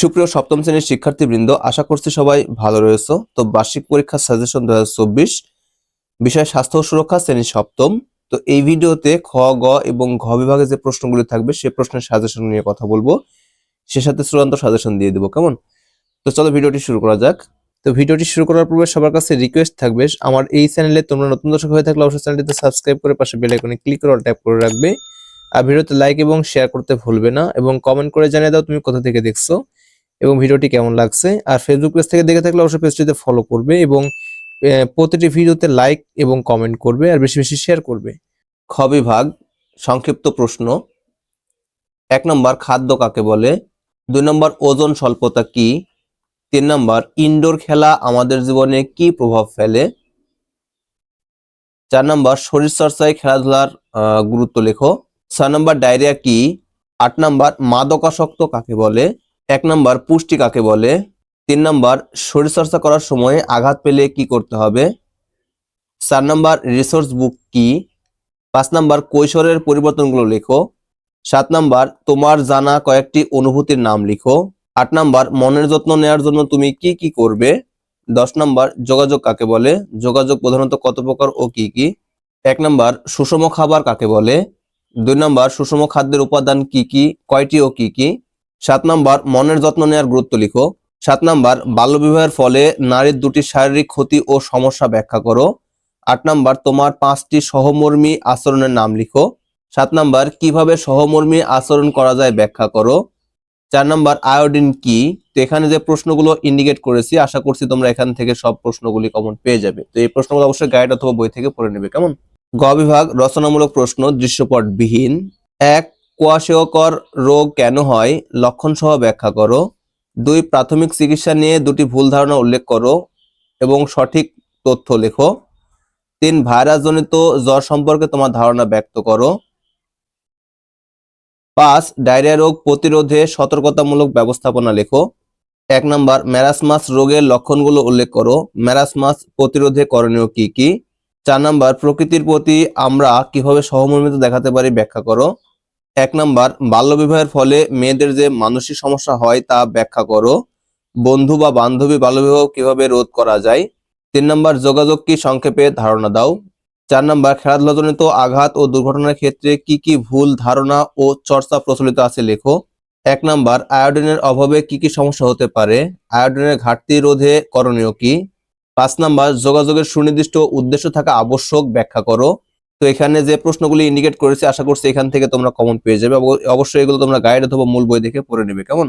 সুপ্রিয় সপ্তম শ্রেণির শিক্ষার্থীবৃন্দ, আশা করছি সবাই ভালো রয়েছে। তো বার্ষিক পরীক্ষার সাজেশন দু হাজার চব্বিশ, বিষয় স্বাস্থ্য সুরক্ষা শ্রেণি সপ্তম। তো এই ভিডিওতে খ, গ এবং ঘ বিভাগে যে প্রশ্নগুলি থাকবে, সে প্রশ্নের সাজেশন নিয়ে কথা বলব। সে সাথে চূড়ান্ত সাজেশন দিয়ে দেবো, কেমন? তো চলো ভিডিওটি শুরু করা যাক। তো ভিডিওটি শুরু করার পূর্বে সবার কাছে রিকোয়েস্ট থাকবে, আমার এই চ্যানেলে তোমরা নতুন দর্শক হয়ে থাকলে অবশ্যই চ্যানেলটিতে সাবস্ক্রাইব করে পাশে বেল আইকনে ক্লিক করে অল ট্যাপ করে রাখবে। আর ভিডিওতে লাইক এবং শেয়ার করতে ভুলবে না এবং কমেন্ট করে জানিয়ে দাও তুমি কোথা থেকে দেখছ। এবং ভিডিওটি কেমন লাগছে? আর ফেসবুক পেজ থেকে দেখে থাকলে অবশ্যই পেজটিতে ফলো করবে এবং প্রতিটি ভিডিওতে লাইক এবং কমেন্ট করবে আর বেশি বেশি শেয়ার করবে। খ বিভাগ, সংক্ষিপ্ত প্রশ্ন। এক নম্বর, খাদ্য কাকে বলে? দুই নম্বর, ওজন স্বল্পতা কি? তিন নম্বর ইনডোর খেলা আমাদের জীবনে কি প্রভাব ফেলে? চার নম্বর, শরীর চর্চায় খেলাধুলার গুরুত্ব লেখো। ছয় নম্বর, ডায়রিয়া কি? আট নম্বর, মাদকাসক্ত কাকে বলে? এক নম্বর পুষ্টি কাকে বলে? তিন নম্বর শরীরচর্চা করার সময় আঘাত পেলে কি করতে হবে? চার নম্বর রিসোর্স বুক কি? পাঁচ নম্বর কৈশোরের পরিবর্তনগুলো লেখো। সাত নম্বর তোমার জানা কয়েকটি অনুভূতির নাম লিখো। আট নম্বর মনের যত্ন নেওয়ার জন্য তুমি কি কি করবে? দশ নম্বর যোগাযোগ কাকে বলে? যোগাযোগ প্রধানত কত প্রকার ও কি কি? এক নম্বর সুষম খাবার কাকে বলে? দুই নম্বর সুষম খাদ্যের উপাদান কি কি? কয়টি ও কি কি? সাত নম্বর, মনের যত্ন নেওয়ার গুরুত্ব লিখো। সাত নম্বর, বাল্যবিবাহের ফলে নারীর দুটি শারীরিক ক্ষতি ও সমস্যা ব্যাখ্যা করো। আট নম্বর, তোমার পাঁচটি সহমর্মী আচরণের নাম লিখো। সাত নম্বর, কীভাবে সহমর্মী আচরণ করা যায় ব্যাখ্যা করো। চার নম্বর, আয়োডিন কি? তো এখানে যে প্রশ্নগুলো ইন্ডিকেট করেছি, আশা করছি তোমরা এখান থেকে সব প্রশ্নগুলি কমন পেয়ে যাবে। তো এই প্রশ্নগুলো অবশ্যই গাইড অথবা বই থেকে পড়ে নেবে, কেমন? গ বিভাগ, রচনামূলক প্রশ্ন দৃশ্যপট বিহীন এক কোয়াশেয়কর রোগ কেন হয়? লক্ষণ সহ ব্যাখ্যা করো। দুই, প্রাথমিক চিকিৎসা নিয়ে দুটি ভুল ধারণা উল্লেখ করো এবং সঠিক তথ্য লেখো। তিন, ভাইরাসজনিত জ্বর সম্পর্কে তোমার ধারণা ব্যক্ত করো। পাঁচ, ডায়রিয়া রোগ প্রতিরোধে সতর্কতামূলক ব্যবস্থাপনা লেখো। এক নম্বর ম্যারাসমাস রোগের লক্ষণগুলো উল্লেখ করো। ম্যারাসমাস প্রতিরোধে করণীয় কি কি? চার নম্বর, প্রকৃতির প্রতি আমরা কীভাবে সহমর্মিতা দেখাতে পারি ব্যাখ্যা করো। এক নম্বর বাল্যবিবাহের ফলে মেয়েদের যে মানসিক সমস্যা হয় তা ব্যাখ্যা করো। বন্ধু বা বান্ধবী বাল্যবিবাহ কীভাবে রোধ করা যায়? তিন নম্বর, যোগাযোগ কি সংক্ষেপে ধারণা দাও। চার নম্বর, খেলাধুলাজনিত আঘাত ও দুর্ঘটনার ক্ষেত্রে কি কি ভুল ধারণা ও চর্চা প্রচলিত আছে লেখো। এক নম্বর, আয়োডিনের অভাবে কি কি সমস্যা হতে পারে? আয়োডিনের ঘাটতি রোধে করণীয় কি? পাঁচ নাম্বার, যোগাযোগের সুনির্দিষ্ট উদ্দেশ্য থাকা আবশ্যক ব্যাখ্যা করো। তো এখানে যে প্রশ্নগুলি ইন্ডিকেট করেছে, আশা করছি এখান থেকে তোমরা কমন পেয়ে যাবে। অবশ্যই এগুলো তোমরা গাইড অথবা মূল বই দেখে পড়ে নেবে। কেমন?